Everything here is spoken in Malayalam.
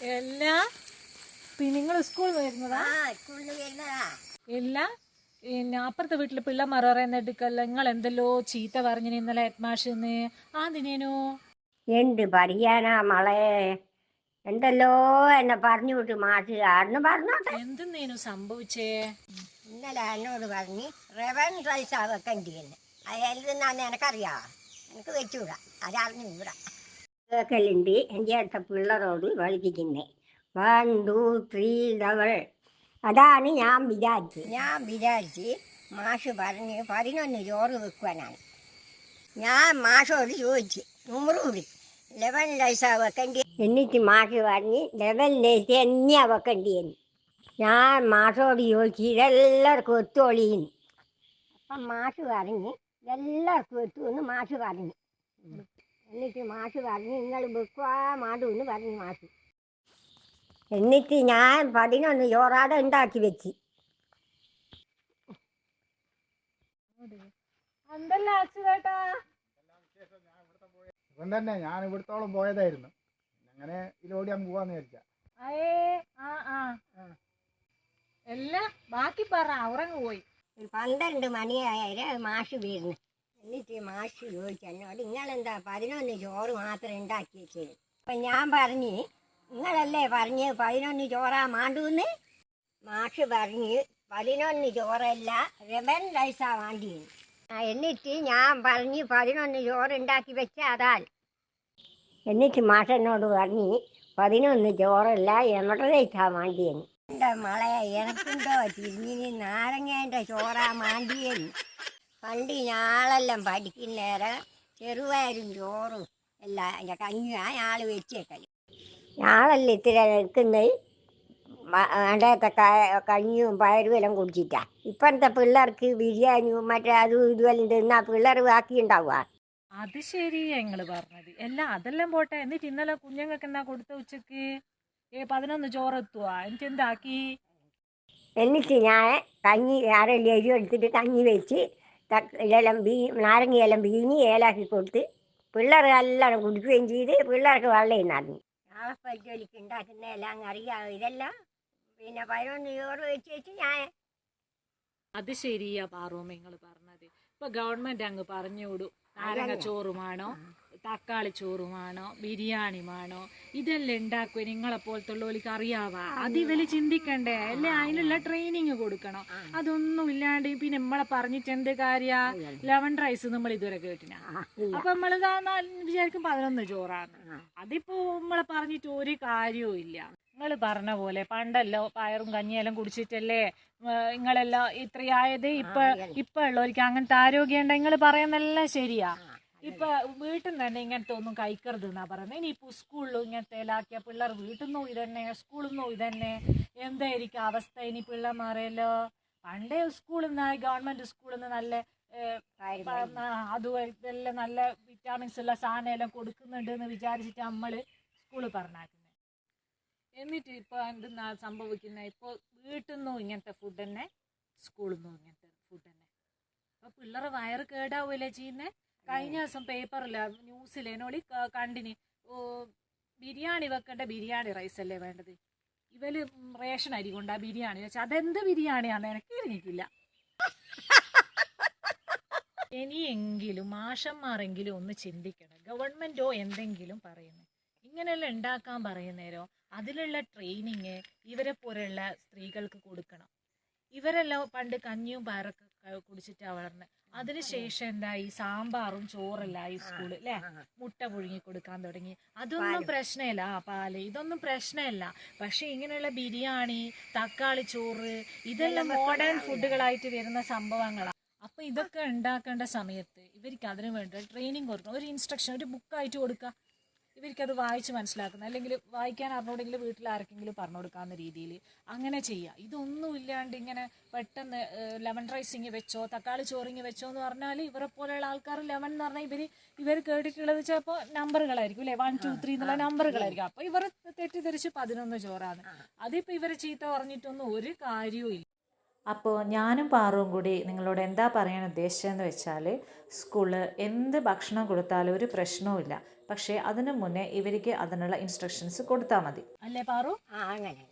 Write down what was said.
എല്ലാ നിങ്ങൾ സ്കൂളിൽ വരുന്നതാ? സ്കൂളിൽ എല്ലാ പിന്നെ അപ്പുറത്തെ വീട്ടിലെ പിള്ളമാർ എടുക്കല്ല നിങ്ങൾ എന്തല്ലോ ചീത്ത പറഞ്ഞു ഇന്നലെ ഹെഡ് മാഷെന്ന് ആ ദിനേനോ. എന്ത് പറയാനാ മളെ? എന്തല്ലോ എന്നെ പറഞ്ഞു വിട്ടു മാഷ്. ആടുന്ന് പറഞ്ഞോട്ടെ എന്തെന്നേനു സംഭവിച്ചേ? ഇന്നലെ എന്നോട് പറഞ്ഞ് റെവൻ റൈസ് എന്നെ അയാൾ എനക്കറിയാ. എനിക്ക് വെച്ചുകൂടാ അതറിഞ്ഞൂടാ കേക്കലുണ്ട് എന്റെ അടുത്ത പിള്ളേരോട് പഠിപ്പിക്കുന്നേ വൺ ടു ത്രീ ഡബിൾ അതാണ് ഞാൻ വിചാരിച്ച് ഞാൻ വിചാരിച്ച് മാഷ് പറഞ്ഞ് പതിനൊന്ന് ചോറ് വെക്കുവാനാണ്. ഞാൻ മാഷോട് ചോദിച്ച് നൂറ് കൂടി ലെവൻ ലൈസാ വെക്കേണ്ടി? എന്നിട്ട് മാഷ് പറഞ്ഞ് ലെവൻ ലൈസ് തന്നെയാ വെക്കേണ്ടിയെന്ന്. ഞാൻ മാഷോട് ചോദിച്ചു ഇതെല്ലാവർക്കും ഒത്തോളിന്ന് അപ്പം മാഷ് പറഞ്ഞ് എല്ലാവർക്കും എത്തുമെന്ന് മാഷ് പറഞ്ഞു. എന്നിട്ട് മാഷ് പറഞ്ഞു നിങ്ങൾ വെക്കുവാ എന്ന് പറഞ്ഞു മാഷ്. എന്നിട്ട് ഞാൻ പതിനൊന്ന് ചോറാട ഉണ്ടാക്കി വെച്ച്. ഇപ്പം തന്നെ ഞാൻ ഇവിടത്തോളം പോയതായിരുന്നു. അങ്ങനെ ഇതിലോടി അങ്ങ് പോവാന്ന് വിചാരിച്ച. അയേ ആ ആ. എല്ലാ ബാക്കി പറ ഉറങ്ങു പോയി. പന്ത്രണ്ട് മണിയായ മാഷ് വരുന്നു എന്നിട്ട് മാഷ് ചോദിച്ചു എന്നോട് നിങ്ങളെന്താ പതിനൊന്ന് ചോറ് മാത്രം ഉണ്ടാക്കി വെച്ചത് അപ്പം ഞാൻ പറഞ്ഞ് നിങ്ങളല്ലേ പറഞ്ഞ് പതിനൊന്ന് ചോറാ മാണ്ടൂന്ന്? മാഷ് പറഞ്ഞ് പതിനൊന്ന് ചോറല്ല റെബൻ റൈസാ വാണ്ടി ആ, എന്നിട്ട് ഞാൻ പറഞ്ഞ് പതിനൊന്ന് ചോറ് ഉണ്ടാക്കി വെച്ച അതാൽ. എന്നിട്ട് മാഷ് എന്നോട് പറഞ്ഞ് പതിനൊന്ന് ചോറല്ല എമട റൈസാ വേണ്ടിയെന്ന് എന്റെ മളയ എനക്കുണ്ടോ തിരിഞ്ഞിന് നാരങ്ങേന്റെ ചോറാ മാണ്ടിയെന്ന്. പണ്ട് ഞാളെല്ലാം പഠിക്കുന്നേരം ചെറുപയരും ചോറും എല്ലാം എന്റെ കഞ്ഞിയാ ഞാൾ വെച്ചേക്കൽ. ഞാളല്ലേ ഇത്തിരി എടുക്കുന്ന വേണ്ടാത്ത കഞ്ഞിയും പയറും എല്ലാം കുടിച്ചിട്ടാ. ഇപ്പോഴത്തെ പിള്ളേർക്ക് ബിരിയാണിയും മറ്റേ അതും ഇതുമെല്ലാം തിന്നാ പിള്ളേർ ബാക്കി ഉണ്ടാവുക അത് ശരി ഞങ്ങൾ പറഞ്ഞത്. എല്ലാം അതെല്ലാം പോട്ടെ. എന്നിട്ട് ഇന്നലെ കുഞ്ഞുങ്ങൾക്ക് എന്നാ കൊടുത്ത ഉച്ചയ്ക്ക്? ഏ പതിനൊന്ന് ചോറ് എത്തുവാ എന്നിട്ട് എന്താക്കി? എന്നിട്ട് ഞാൻ കഞ്ഞി ആരെല്ലാം എരി എടുത്തിട്ട് കഞ്ഞി വെച്ച് ഇതെല്ലാം ബീ നാരങ്ങയെല്ലാം ബീനി ഏലാക്കി കൊടുത്ത് പിള്ളേർ എല്ലാം കുടിക്കുകയും ചെയ്ത് പിള്ളേർക്ക് വെള്ളയും നടന്നു നാളെ പരിജോലിക്ക് ഉണ്ടാക്കുന്ന എല്ലാം അറിയാം. ഇതെല്ലാം പിന്നെ പതിനൊന്ന് ചോറ് വെച്ച് വെച്ച് ഞാൻ അത് ശരിയാ പാറോമ നിങ്ങൾ പറഞ്ഞത്. ഇപ്പൊ ഗവൺമെന്റ് അങ്ങ് പറഞ്ഞു വിടും. നാരങ്ങ ചോറുമാണോ തക്കാളി ചോറുമാണോ ബിരിയാണി വേണോ? ഇതെല്ലാം ഉണ്ടാക്കുക നിങ്ങളെ പോലത്തുള്ളവർക്ക് അറിയാവാ. അത് ഇവർ ചിന്തിക്കണ്ടേ? അല്ലെ? അതിനുള്ള ട്രെയിനിങ് കൊടുക്കണം. അതൊന്നും ഇല്ലാണ്ട് പിന്നെ നമ്മളെ പറഞ്ഞിട്ട് എന്ത് കാര്യ? ലെമൺ റൈസ് നമ്മൾ ഇതുവരെ കേട്ടിന? അപ്പൊ നമ്മൾ വിചാരിക്കും പതിനൊന്ന് ചോറാണ് അതിപ്പോ നമ്മളെ പറഞ്ഞിട്ട് ഒരു കാര്യവും ഇല്ല. നിങ്ങൾ പറഞ്ഞ പോലെ പണ്ടല്ലോ പയറും കഞ്ഞിയെല്ലാം കുടിച്ചിട്ടല്ലേ നിങ്ങളെല്ലാം ഇത്രയായത് ഇപ്പൊ ഇപ്പൊ ഉള്ളവർക്ക് അങ്ങനത്തെ ആരോഗ്യം ഉണ്ടെങ്കിൽ പറയുന്നെല്ലാം ശരിയാ. ഇപ്പൊ വീട്ടിൽ നിന്ന് തന്നെ ഇങ്ങനത്തെ ഒന്നും കഴിക്കരുത് എന്നാ പറയുന്നത് ഇനിയിപ്പോ സ്കൂളിലും ഇങ്ങനത്തെ ആക്കിയ പിള്ളേർ വീട്ടിൽ നിന്നും ഇതന്നെ സ്കൂളിൽ നിന്നും ഇതന്നെ. എന്തായിരിക്കും അവസ്ഥ? ഇനി പിള്ളേമാരെല്ലോ പണ്ടേ സ്കൂളിൽ നിന്ന് ഗവൺമെന്റ് സ്കൂളിൽ നിന്ന് നല്ല അതും ഇതെല്ലാം നല്ല വിറ്റാമിൻസ് ഉള്ള സാധനം എല്ലാം കൊടുക്കുന്നുണ്ട് എന്ന് വിചാരിച്ചിട്ട് നമ്മൾ സ്കൂളിൽ പറഞ്ഞാക്കുന്നത് എന്നിട്ട് ഇപ്പൊ എന്തെന്നാ സംഭവിക്കുന്നത് ഇപ്പൊ വീട്ടിൽ നിന്നും ഇങ്ങനത്തെ ഫുഡ് തന്നെ സ്കൂളിൽ നിന്നും ഇങ്ങനത്തെ ഫുഡ് തന്നെ. അപ്പൊ പിള്ളേർ വയറ് കേടാവൂലേ ചെയ്യുന്നേ? കഴിഞ്ഞ ദിവസം പേപ്പറില്ല ന്യൂസിൽ എന്നോളി കണ്ടിന് ബിരിയാണി വെക്കേണ്ട ബിരിയാണി റൈസ് അല്ലേ വേണ്ടത്? ഇവൽ റേഷൻ അരി കൊണ്ടാ ബിരിയാണി വെച്ചാൽ അതെന്ത് ബിരിയാണിയാന്ന് എനിക്ക് എനിക്കില്ല ഇനിയെങ്കിലും മാഷന്മാരെങ്കിലും ഒന്ന് ചിന്തിക്കണം. ഗവൺമെന്റോ എന്തെങ്കിലും പറയുന്നു. ഇങ്ങനെയെല്ലാം ഉണ്ടാക്കാൻ പറയുന്നേരോ? അതിലുള്ള ട്രെയിനിങ് ഇവരെ പോലെയുള്ള സ്ത്രീകൾക്ക് കൊടുക്കണം. ഇവരെല്ലാം പണ്ട് കഞ്ഞിയും പയറൊക്കെ കുടിച്ചിട്ടാ വളർന്നത് അതിനുശേഷം എന്തായി സാമ്പാറും ചോറെല്ലാം ഈ സ്കൂളിൽ അല്ലെ? മുട്ട പുഴുങ്ങി കൊടുക്കാൻ തുടങ്ങി. അതൊന്നും പ്രശ്നമില്ല. ആ പാൽ. ഇതൊന്നും പ്രശ്നമില്ല. പക്ഷെ ഇങ്ങനെയുള്ള ബിരിയാണി തക്കാളി ചോറ് ഇതെല്ലാം മോഡേൺ ഫുഡുകളായിട്ട് വരുന്ന സംഭവങ്ങളാണ് അപ്പൊ ഇതൊക്കെ ഉണ്ടാക്കേണ്ട സമയത്ത് ഇവർക്ക് അതിനു വേണ്ടി ട്രെയിനിങ് കൊടുക്കണം. ഒരു ഇൻസ്ട്രക്ഷൻ ഒരു ബുക്കായിട്ട് കൊടുക്കുക. ഇവർക്കത് വായിച്ച് മനസ്സിലാക്കുന്ന അല്ലെങ്കിൽ വായിക്കാൻ അറിഞ്ഞൂടെങ്കിൽ വീട്ടിൽ ആർക്കെങ്കിലും പറഞ്ഞു കൊടുക്കാവുന്ന രീതിയിൽ അങ്ങനെ ചെയ്യുക ഇതൊന്നും ഇല്ലാണ്ട് ഇങ്ങനെ പെട്ടെന്ന് ലെമൺ റൈസിങ് വെച്ചോ തക്കാളി ചോറിങ് വെച്ചോ എന്ന് പറഞ്ഞാൽ ഇവരെ പോലെയുള്ള ആൾക്കാർ ലെമൺ എന്ന് പറഞ്ഞാൽ ഇവർ ഇവർ കേട്ടിട്ടുള്ളത് ചിലപ്പോൾ നമ്പറുകളായിരിക്കും അല്ലേ? വൺ ടു ത്രീ എന്നുള്ള നമ്പറുകളായിരിക്കും. അപ്പോൾ ഇവർ തെറ്റിദ്ധരിച്ച് പതിനൊന്ന് ചോറാണ്. അതിപ്പോൾ ഇവരെ ചീത്ത പറഞ്ഞിട്ടൊന്നും ഒരു കാര്യവും ഇല്ല. അപ്പോൾ ഞാനും പാറുവും കൂടി നിങ്ങളോട് എന്താ പറയാൻ ഉദ്ദേശിച്ചതെന്ന് വെച്ചാൽ സ്കൂളിൽ എന്ത് ഭക്ഷണം കൊടുത്താലും ഒരു പ്രശ്നവുമില്ല പക്ഷേ അതിനു മുന്നേ ഇവർക്ക് അതിനുള്ള ഇൻസ്ട്രക്ഷൻസ് കൊടുത്താൽ മതി. അല്ലേ പാറു? ആ അങ്ങനെ.